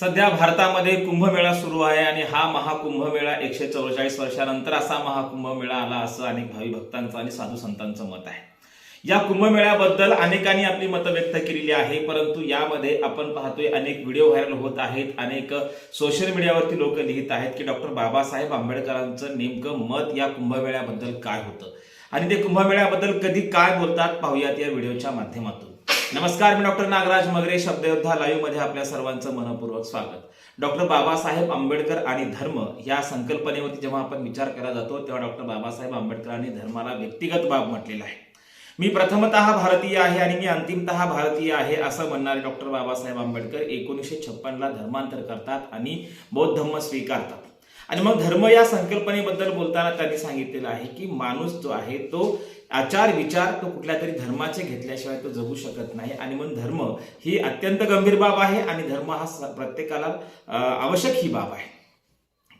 सध्या भारतामध्ये कुंभमेळा सुरू आहे आणि हा महाकुंभमेळा एकशे चौवेचाळीस वर्षानंतर असा महाकुंभमेळा आला असं अनेक भावी भक्तांचं आणि साधू संतांचं मत आहे. या कुंभमेळ्याबद्दल अनेकांनी आपली मतं व्यक्त केलेली आहे परंतु यामध्ये आपण पाहतोय अनेक व्हिडिओ व्हायरल होत आहेत अनेक सोशल मीडियावरती लोक लिहित आहेत की डॉक्टर बाबासाहेब आंबेडकरांचं नेमकं मत या कुंभमेळ्याबद्दल काय होतं? आणि ते कुंभमेळ्याबद्दल कधी काय बोलतात पाहूयात या व्हिडिओच्या माध्यमातून. नमस्कार मी डॉक्टर नागराज मगरे शब्दयोद्धा लाईव्हमध्ये आपल्या सर्वांचं मनपूर्वक स्वागत. डॉक्टर बाबासाहेब आंबेडकर आणि धर्म या संकल्पनेवरती जेव्हा आपण विचार केला जातो तेव्हा डॉक्टर बाबासाहेब आंबेडकरांनी धर्माला व्यक्तिगत बाब म्हटलेला आहे. मी प्रथमतः भारतीय आहे आणि मी अंतिमतः भारतीय आहे असं म्हणणारे डॉक्टर बाबासाहेब आंबेडकर एकोणीसशे छप्पनला धर्मांतर करतात आणि बौद्ध धर्म स्वीकारतात. आणि मग धर्म या संकल्पनेबद्दल बोलताना त्यांनी सांगितलेलं आहे की माणूस जो आहे तो आचार विचार तो कुठल्या तरी धर्माचे घेतल्याशिवाय तो जगू शकत नाही. आणि म्हणून धर्म ही अत्यंत गंभीर बाब आहे आणि धर्म हा प्रत्येकाला आवश्यक ही बाब आहे.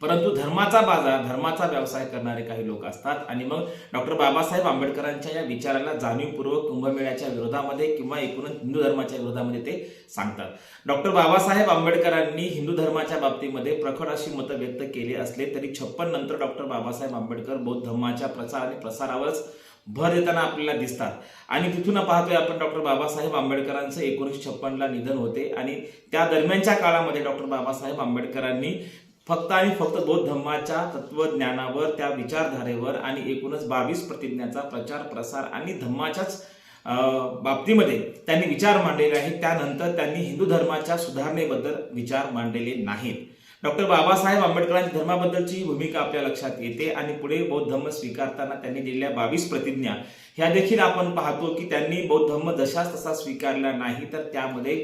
परंतु धर्माचा बाजार धर्माचा व्यवसाय करणारे काही लोक असतात. आणि मग डॉक्टर बाबासाहेब आंबेडकरांच्या या विचाराला जाणीवपूर्वक कुंभमेळ्याच्या विरोधामध्ये किंवा एकूणच हिंदू धर्माच्या विरोधामध्ये ते सांगतात. डॉक्टर बाबासाहेब आंबेडकरांनी हिंदू धर्माच्या बाबतीमध्ये प्रखर अशी मतं व्यक्त केली असले तरी छप्पन नंतर डॉक्टर बाबासाहेब आंबेडकर बौद्ध धर्माच्या प्रचार आणि प्रसारावरच भर देताना आपल्याला दिसतात. आणि तिथून पाहतोय आपण डॉक्टर बाबासाहेब आंबेडकरांचं एकोणीसशे छप्पनला निधन होते. आणि त्या दरम्यानच्या काळामध्ये डॉक्टर बाबासाहेब आंबेडकरांनी फक्त आणि फक्त बौद्ध धम्माच्या तत्वज्ञानावर त्या विचारधारेवर आणि एकूणच बावीस प्रतिज्ञाचा प्रचार प्रसार आणि धम्माच्याच बाबतीमध्ये त्यांनी विचार मांडलेले आहेत. त्यानंतर त्यांनी हिंदू धर्माच्या सुधारणेबद्दल विचार मांडलेले नाहीत. डॉक्टर बाबासाहेब आंबेडकरांची धर्माबद्दलची भूमिका आपल्या लक्षात येते आणि पुढे बौद्ध धर्म स्वीकारताना त्यांनी दिलेल्या बावीस प्रतिज्ञा ह्या देखील आपण पाहतो की त्यांनी बौद्ध धर्म जशाच तसा स्वीकारला नाही तर त्यामध्ये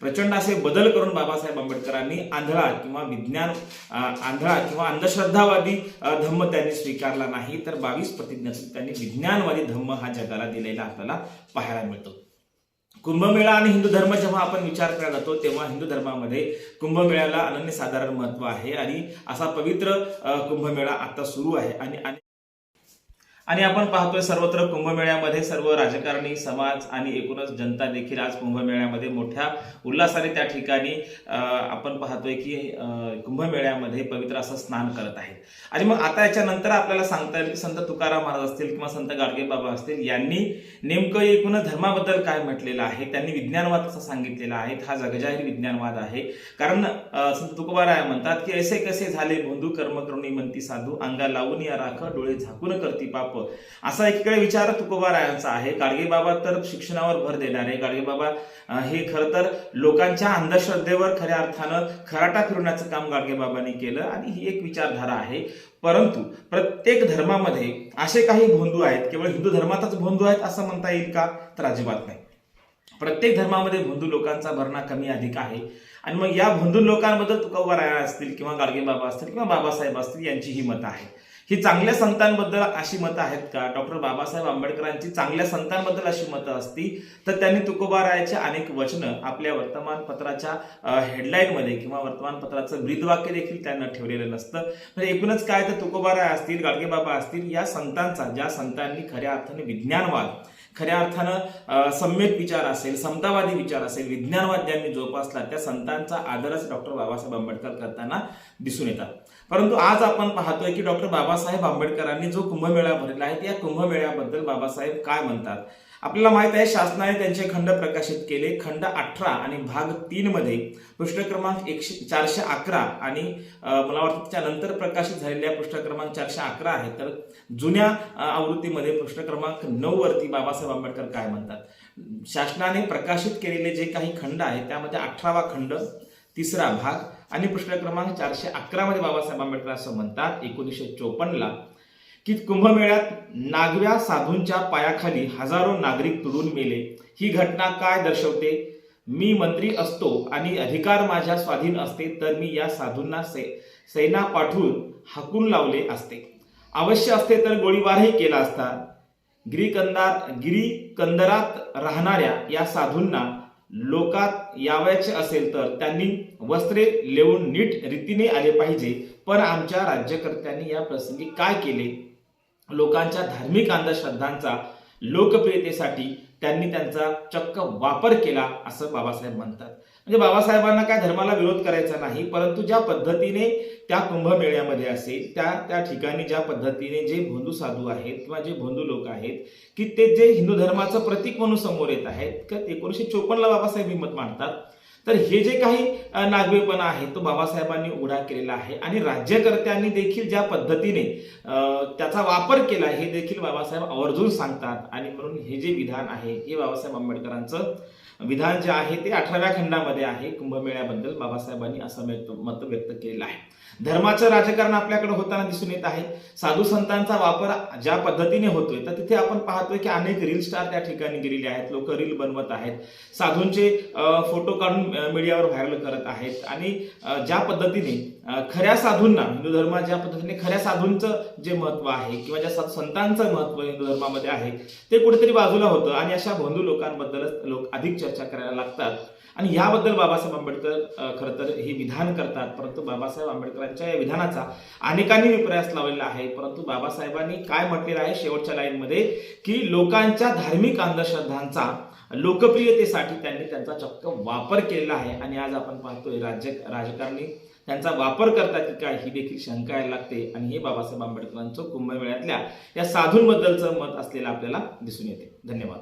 प्रचंड असे बदल करून बाबासाहेब आंबेडकरांनी आंधळा किंवा विज्ञान आंधळा किंवा अंधश्रद्धावादी धम्म त्यांनी स्वीकारला नाही तर बावीस प्रतिज्ञा त्यांनी विज्ञानवादी धम्म हा जगाला दिलेला आपल्याला पाहायला मिळतो. कुंभमेळा आणि हिंदू धर्म जेव्हा आपण विचार करायला जातो तेव्हा हिंदू धर्मामध्ये कुंभमेळ्याला अनन्यसाधारण महत्त्व आहे. आणि असा पवित्र कुंभमेळा आता सुरू आहे. आणि आणि- आपण पाहतोय सर्वत्र कुंभमेळ्यामध्ये सर्व राजकारणी समाज आणि एकूणच जनता देखील आज कुंभमेळ्यामध्ये मोठ्या उल्हासाने त्या ठिकाणी आपण पाहतोय की कुंभमेळ्यामध्ये पवित्र असं स्नान करत आहेत. आणि मग आता याच्यानंतर आपल्याला सांगता येईल की संत तुकाराम महाराज असतील किंवा संत गाडगे बाबा असतील यांनी नेमकं एकूणच धर्माबद्दल काय म्हटलेलं आहे? त्यांनी विज्ञानवाद असं सांगितलेला आहे? हा जगजाहीर विज्ञानवाद आहे. कारण संत तुकोबाराय म्हणतात की ऐसे कसे झाले बंधू कर्मकरुणी म्हणती साधू अंगा लावून या राख डोळे झाकून करती पाप असा एकीकडे विचार तुकोबारायांचा आहे. गाडगे बाबा तर शिक्षणावर भर देणारे गाडगे बाबा हे खरं तर लोकांच्या अंधश्रद्धेवर खऱ्या अर्थानं खराटा फिरवण्याचं काम गाडगे बाबांनी केलं आणि ही एक विचारधारा आहे. परंतु प्रत्येक धर्मामध्ये असे काही भोंदू आहेत. केवळ हिंदू धर्मातच भोंदू आहेत असं म्हणता येईल का? तर अजिबात नाही. प्रत्येक धर्मामध्ये भोंदू लोकांचा भरणा कमी अधिक आहे. आणि मग या भोंदू लोकांबद्दल तुकोबाराया असतील किंवा गाडगे बाबा असतील किंवा बाबासाहेब असतील यांची ही मतं आहेत. ही चांगल्या संतांबद्दल अशी मतं आहेत का? डॉक्टर बाबासाहेब आंबेडकरांची चांगल्या संतांबद्दल अशी मतं असती तर त्यांनी तुकोबारायाचे अनेक वचनं आपल्या वर्तमानपत्राच्या हेडलाईनमध्ये किंवा वर्तमानपत्राचं ब्रीदवाक्य देखील त्यांना ठेवलेलं नसतं. म्हणजे एकूणच काय तर तुकोबाराय असतील गाडगेबाबा असतील या संतांचा ज्या संतांनी खऱ्या अर्थाने विज्ञानवाद खऱ्या अर्थानं सम्यक विचार असेल समतावादी विचार असेल विज्ञानवाद ज्यांनी जोपासला त्या संतांचा आदरच डॉक्टर बाबासाहेब आंबेडकर करताना दिसून येतात. परंतु आज आपण पाहतोय की डॉक्टर बाबासाहेब आंबेडकरांनी जो कुंभमेळा भरला आहे त्या कुंभमेळ्याबद्दल बाबासाहेब काय म्हणतात? आपल्याला माहीत आहे शासनाने त्यांचे खंड प्रकाशित केले. खंड अठरा आणि भाग तीन मध्ये पृष्ठ क्रमांक एकशे चारशे अकरा आणि मला वाटतं त्यानंतर प्रकाशित झालेल्या पृष्ठ क्रमांक चारशे अकरा आहे. तर जुन्या आवृत्तीमध्ये पृष्ठ क्रमांक नऊ वरती बाबासाहेब आंबेडकर काय म्हणतात? शासनाने प्रकाशित केलेले जे काही खंड आहेत त्यामध्ये अठरावा खंड तिसरा भाग आणि पृष्ठ क्रमांक चारशे अकरामध्ये बाबासाहेब आंबेडकर असं म्हणतात. एकोणीसशे चोपन्नला की कुंभमेळ्यात नागव्या साधूंच्या पायाखाली हजारो नागरिक तुडून मेले. ही घटना काय दर्शवते? मी मंत्री असतो आणि अधिकार माझ्या स्वाधीन असते तर मी या साधूंना से सैना पाठवून हाकून लावले असते. अवश्य असते तर गोळीबारही केला असता. गिरीकंदार गिरीकंदरात राहणाऱ्या या साधूंना लोकात यावयाचे असेल तर त्यांनी वस्त्रे लेवून नीट रीतीने आले पाहिजे. पण आमच्या राज्यकर्त्यांनी या प्रसंगी काय केले? लोकांच्या धार्मिक अंधश्रद्धांचा लोकप्रियतेसाठी त्यांनी त्यांचा चक्क वापर केला असं बाबासाहेब म्हणतात. म्हणजे बाबासाहेबांना काय धर्माला विरोध करायचा नाही परंतु ज्या पद्धतीने त्या कुंभमेळ्यामध्ये असेल त्या त्या ठिकाणी ज्या पद्धतीने जे भोंदू साधू आहेत किंवा जे भोंदू लोक आहेत की ते जे हिंदू धर्माचं प्रतीक म्हणून समोर येत आहेत का एकोणीसशे चोपन्नला बाबासाहेब हिंमत मांडतात. तर हे जे काही नागवेपणा आहे तो बाबासाहेबांनी उघडा केलेला आहे. आणि राज्यकर्त्यांनी देखील ज्या पद्धतीने त्याचा वापर केला हे देखील बाबासाहेब आवर्जून सांगतात. आणि म्हणून हे जे विधान आहे हे बाबासाहेब आंबेडकरांचं विधान जे आहे ते अठराव्या खंडामध्ये आहे. कुंभमेळ्याबद्दल बाबासाहेबांनी असं व्यक्त मत व्यक्त केलेलं आहे. धर्माचं राजकारण आपल्याकडे होताना दिसून येत आहे. साधू संतांचा वापर ज्या पद्धतीने होतोय तर तिथे आपण पाहतोय की अनेक रील स्टार त्या ठिकाणी गेलेले आहेत. लोक रील बनवत आहेत. साधूंचे फोटो काढून मीडियावर व्हायरल करत आहेत. आणि ज्या पद्धतीने खऱ्या साधूंना हिंदू धर्मात ज्या पद्धतीने खऱ्या साधूंचं जे महत्त्व आहे किंवा ज्या संतांचं महत्त्व हिंदू धर्मामध्ये आहे ते कुठेतरी बाजूला होतं आणि अशा बंधू लोकांबद्दलच लोक अधिक चर्चा करायला लागतात. आणि याबद्दल बाबासाहेब आंबेडकर खरं तर हे विधान करतात. परंतु बाबासाहेब आंबेडकरांच्या या विधानाचा अनेकांनी विप्रयास लावलेला आहे. परंतु बाबासाहेबांनी काय म्हटलेलं आहे शेवटच्या लाईनमध्ये की लोकांच्या धार्मिक अंधश्रद्धांचा लोकप्रियतेसाठी त्यांनी त्यांचा चक्क वापर केला आहे. आणि आज आपण पाहतोय राज्य राजकारणी त्यांचा वापर करतात की काय ही देखील शंका यायला लागते. आणि हे बाबासाहेब आंबेडकरांचं कुंभमेळ्यातल्या या साधूंबद्दलचं मत असलेलं आपल्याला दिसून येते. धन्यवाद.